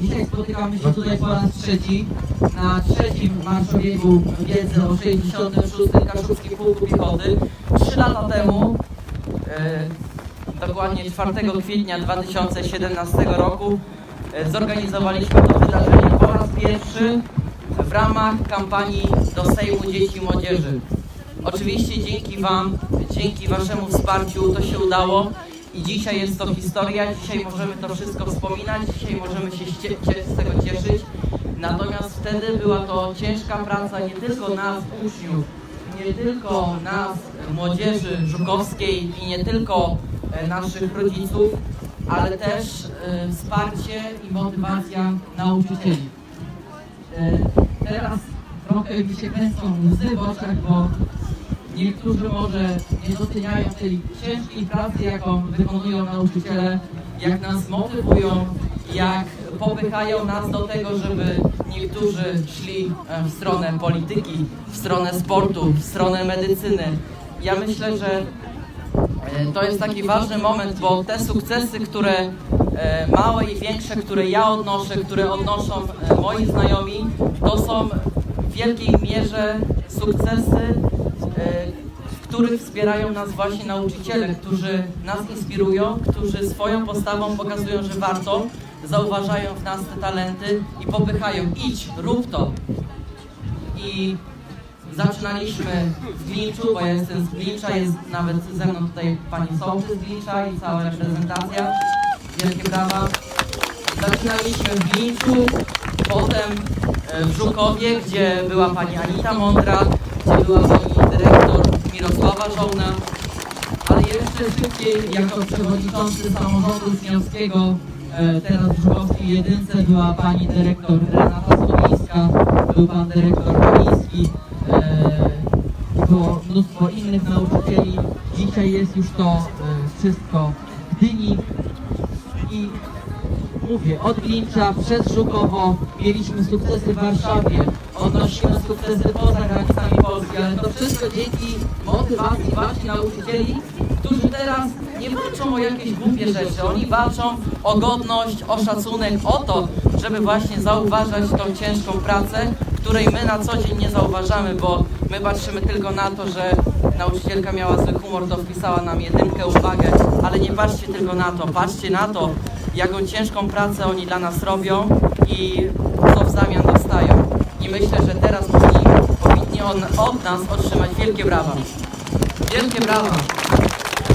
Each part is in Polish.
Dzisiaj spotykamy się tutaj po raz trzeci na trzecim marszowiegu wiedzy o 66. Kaszubskim Pułku Piechoty. Trzy lata temu, e, dokładnie 4 kwietnia 2017 roku, e, zorganizowaliśmy to wydarzenie po raz pierwszy w ramach kampanii do Sejmu Dzieci i Młodzieży. Oczywiście dzięki Wam, dzięki Waszemu wsparciu to się udało i dzisiaj jest to historia, dzisiaj możemy to wszystko wspominać, dzisiaj możemy się z tego cieszyć. Natomiast wtedy była to ciężka praca nie tylko nas, uczniów, nie tylko nas, młodzieży żukowskiej i nie tylko e, naszych rodziców, ale też e, wsparcie i motywacja nauczycieli. E, Teraz trochę mi się kręcą łzy w oczach, bo niektórzy może nie doceniają tej ciężkiej pracy, jaką wykonują nauczyciele, jak nas motywują, jak popychają nas do tego, żeby niektórzy szli e, w stronę polityki, w stronę sportu, w stronę medycyny. Ja myślę, że E, To jest taki ważny moment, bo te sukcesy, które e, małe i większe, które ja odnoszę, które odnoszą moi znajomi, to są w wielkiej mierze sukcesy, w których wspierają nas właśnie nauczyciele, którzy nas inspirują, którzy swoją postawą pokazują, że warto, zauważają w nas te talenty i popychają, idź, rób to. I Zaczynaliśmy w Glinczu, bo ja jestem z Glincza, jest nawet ze mną tutaj pani Sołtys z Glincza i cała reprezentacja. Wielkie brawa. Zaczynaliśmy w Glinczu, potem e, w Żukowie, gdzie była pani Anita Mądra, gdzie była pani Żołna, ale jeszcze szybciej jako przewodniczący samorządu uczniowskiego e, teraz w Żukowskiej Jedynce była pani dyrektor Renata Sowińska, był pan dyrektor Kamiński, e, było mnóstwo innych nauczycieli. Dzisiaj jest już to e, wszystko w i mówię, od Glincza przez Żukowo mieliśmy sukcesy w Warszawie, odnosimy sukcesy poza granicami Polski, ale to wszystko dzięki motywacji właśnie nauczycieli, którzy teraz nie walczą o jakieś głupie rzeczy, oni walczą o godność, o szacunek, o to, żeby właśnie zauważać tą ciężką pracę, której my na co dzień nie zauważamy, bo my patrzymy tylko na to, że nauczycielka miała zły humor, to wpisała nam jedynkę uwagę, ale nie patrzcie tylko na to, patrzcie na to, jaką ciężką pracę oni dla nas robią i co w zamian dostają. I myślę, że teraz powinni, powinni on, od nas otrzymać wielkie brawa. Wielkie brawa.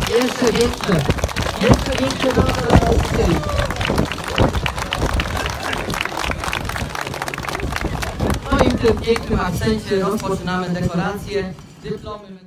Jeszcze większe. Jeszcze większe brawa dla nauczycieli. No i w tym pięknym akcencie rozpoczynamy dekoracje, dyplomy.